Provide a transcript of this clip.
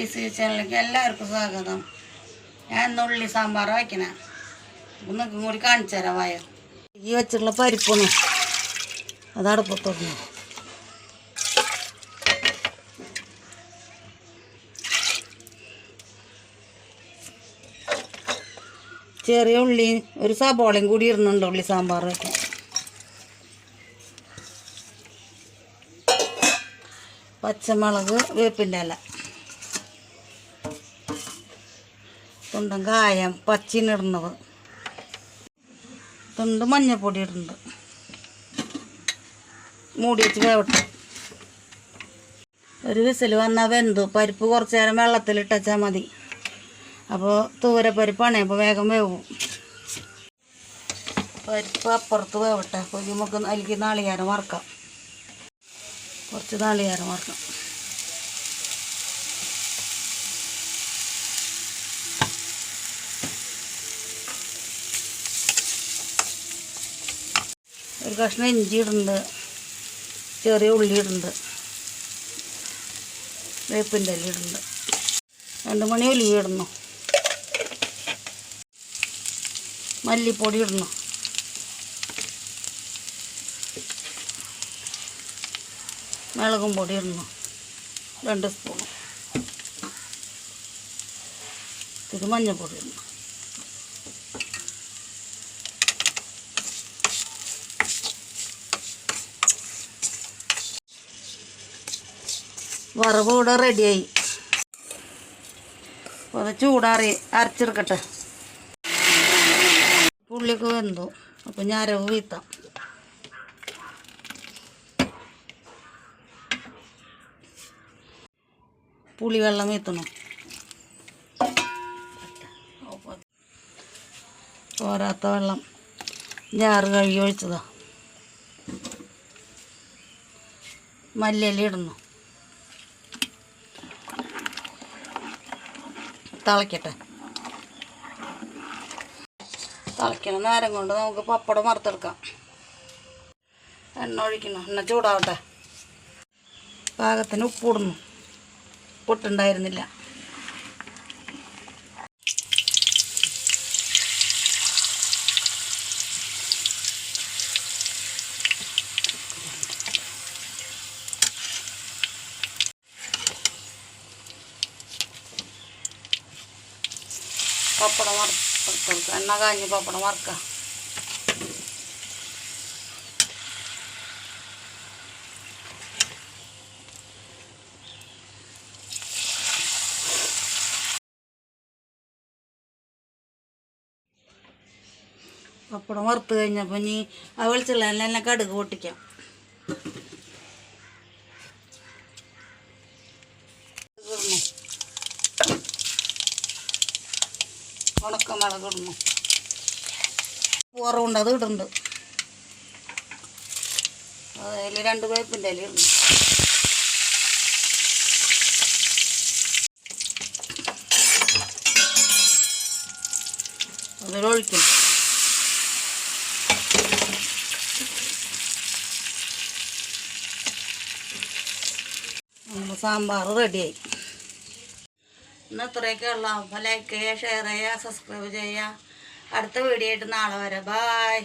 ഈ സി ചാനലിലേക്ക് എല്ലാവർക്കും സ്വാഗതം. ഞാൻ ഇന്ന് ഉള്ളി സാമ്പാർ വയ്ക്കണേ. നിങ്ങൾക്കും കൂടി കാണിച്ചു തരാം വായ. ഈ വെച്ചിട്ടുള്ള പരിപ്പൊന്ന് അത് അടുപ്പത്തോടണം ചെറിയ ഉള്ളി ഒരു സബോളയും കൂടി ഇരുന്നുണ്ട് ഉള്ളി സാമ്പാർ വയ്ക്കാൻ. പച്ചമുളക് വേപ്പിന്റെ ഇല. തുണ്ടം കായം പച്ചിനിടുന്നത്. തുണ്ട് മഞ്ഞപ്പൊടി ഇടുന്നുണ്ട് മൂടി വെച്ച് വേവട്ടെ. ഒരു വിസിൽ വന്നാൽ വെന്തു. പരിപ്പ് കുറച്ച് നേരം വെള്ളത്തിലിട്ടാൽ മതി. അപ്പോൾ തൂരപ്പരിപ്പാണേ അപ്പോൾ വേഗം വേവും. പരിപ്പ് അപ്പുറത്ത് വേവട്ടെ. അപ്പോൾ നമുക്ക് അതിലേക്ക് നാളികേരം വറക്കാം. കുറച്ച് നാളികേരം വറക്കാം. ഒരു കഷ്ണം ഇഞ്ചി ഇടുന്നുണ്ട്. ചെറിയ ഉള്ളി ഇടുന്നുണ്ട്. വേപ്പിന്റെ ഇല ഇടുന്നുണ്ട്. രണ്ട് മണി ഉലി ഇടുന്നു. മല്ലിപ്പൊടി ഇടുന്നു. മുളകും പൊടി ഇടുന്നു. രണ്ട് സ്പൂൺ. ഇത് മഞ്ഞൾപ്പൊടി ഇടുന്നു. വറവ് ഇവിടെ റെഡിയായി അത് ചൂടാറി അരച്ചെടുക്കട്ടെ. പുള്ളിക്ക് വെന്തു. അപ്പം ഞരവ് വീത്താം. പുളി വെള്ളം വീത്തണം? പോരാത്ത വെള്ളം. ഞാറ് കഴുകി ഒഴിച്ചതാ. മല്ലിയില തിളയ്ക്കട്ടെ തിളയ്ക്കണ നേരം കൊണ്ട് നമുക്ക് പപ്പടം വറുത്തെടുക്കാം. എണ്ണ ഒഴിക്കണം. എണ്ണ ചൂടാവട്ടെ. പാകത്തിന് ഉപ്പിടുന്നു പൊട്ടുണ്ടായിരുന്നില്ല പപ്പടം വറുത്തെടുക്കാം എണ്ണ കാഞ്ഞ് പപ്പടം വറുക്കാം. പപ്പടം വറുത്ത് കഴിഞ്ഞപ്പോൾ ഇനി ആ വെളിച്ചെണ്ണ കടുക് പൊട്ടിക്കാം. ഉണക്കമുളക് ഇടുന്നു. കുറവുണ്ട് അത് ഇടുന്നുണ്ട്. അതിൽ രണ്ട് വേപ്പിന്റെ ഇല ഇടുന്നു. അതിലൊഴിക്കണം നമ്മുടെ സാമ്പാർ റെഡിയായി ഇന്ന് ഇത്രയൊക്കെ അപ്പോൾ ലൈക്ക് ചെയ്യുക ഷെയർ ചെയ്യുക സബ്സ്ക്രൈബ് ചെയ്യുക. അടുത്ത വീഡിയോ ആയിട്ട് നാളെ വരെ. ബായ്